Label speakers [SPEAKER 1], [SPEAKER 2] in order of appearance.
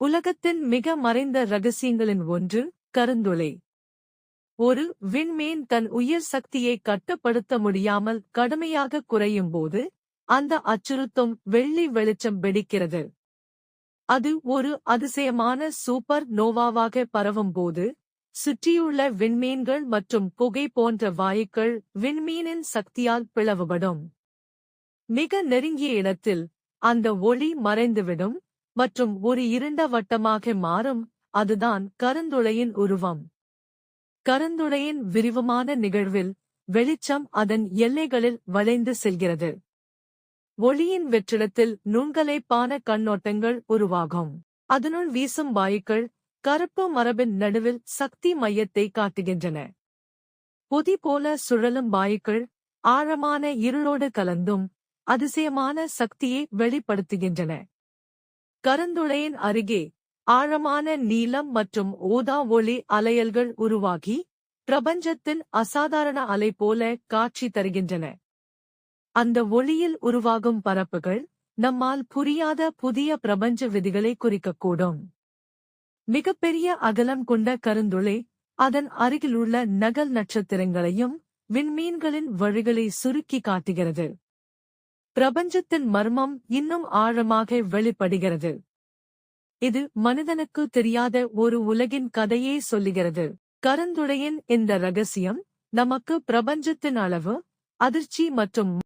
[SPEAKER 1] உலகத்தின் மிக மறைந்த ரகசியங்களின் ஒன்று கருந்துளை. ஒரு விண்மீன் தன் உயிர் சக்தியை கட்டுப்படுத்த முடியாமல் கடுமையாக குறையும் போது அந்த அச்சுறுத்தும் வெள்ளி வெளிச்சம் வெடிக்கிறது. அது ஒரு அதிசயமான சூப்பர் நோவாவாக பரவும் போது சுற்றியுள்ள விண்மீன்கள் மற்றும் புகை போன்ற வாயுக்கள் விண்மீனின் சக்தியால் பிளவுபடும். மிக நெருங்கிய இடத்தில் அந்த ஒளி மறைந்துவிடும் மற்றும் ஒரு இருண்ட வட்டமாக மாறும் அதுதான் கருந்துளையின் உருவம். கருந்துளையின் விரிவமான நிகழ்வில் வெளிச்சம் அதன் எல்லைகளில் வளைந்து செல்கிறது. ஒளியின் வெற்றிடத்தில் நுண்கலைப்பான கண்ணோட்டங்கள் உருவாகும். அதனுள் வீசும் வாயுக்கள் கருப்பு மரபின் நடுவில் சக்தி மையத்தை காட்டுகின்றன. பொதி போல சுழலும் வாயுக்கள் ஆழமான இருளோடு கலந்தும் அதிசயமான சக்தியை வெளிப்படுத்துகின்றன. கருந்துளையின் அருகே ஆழமான நீலம் மற்றும் ஓதா ஒளி அலையல்கள் உருவாகி பிரபஞ்சத்தின் அசாதாரண அலை போல காட்சி தருகின்றன. அந்த ஒளியில் உருவாகும் பரப்புகள் நம்மால் புரியாத புதிய பிரபஞ்ச விதிகளை குறிக்கக்கூடும். மிகப்பெரிய அகலம் கொண்ட கருந்துளை அதன் அருகிலுள்ள நகல் நட்சத்திரங்களையும் விண்மீன்களின் வழிகளை சுருக்கி காட்டுகிறது. பிரபஞ்சத்தின் மர்மம் இன்னும் ஆழமாக வெளிப்படுகிறது. இது மனிதனுக்கு தெரியாத ஒரு உலகின் கதையே சொல்லுகிறது. கருந்துடையின் இந்த ரகசியம் நமக்கு பிரபஞ்சத்தின் அளவு அதிர்ச்சி மற்றும்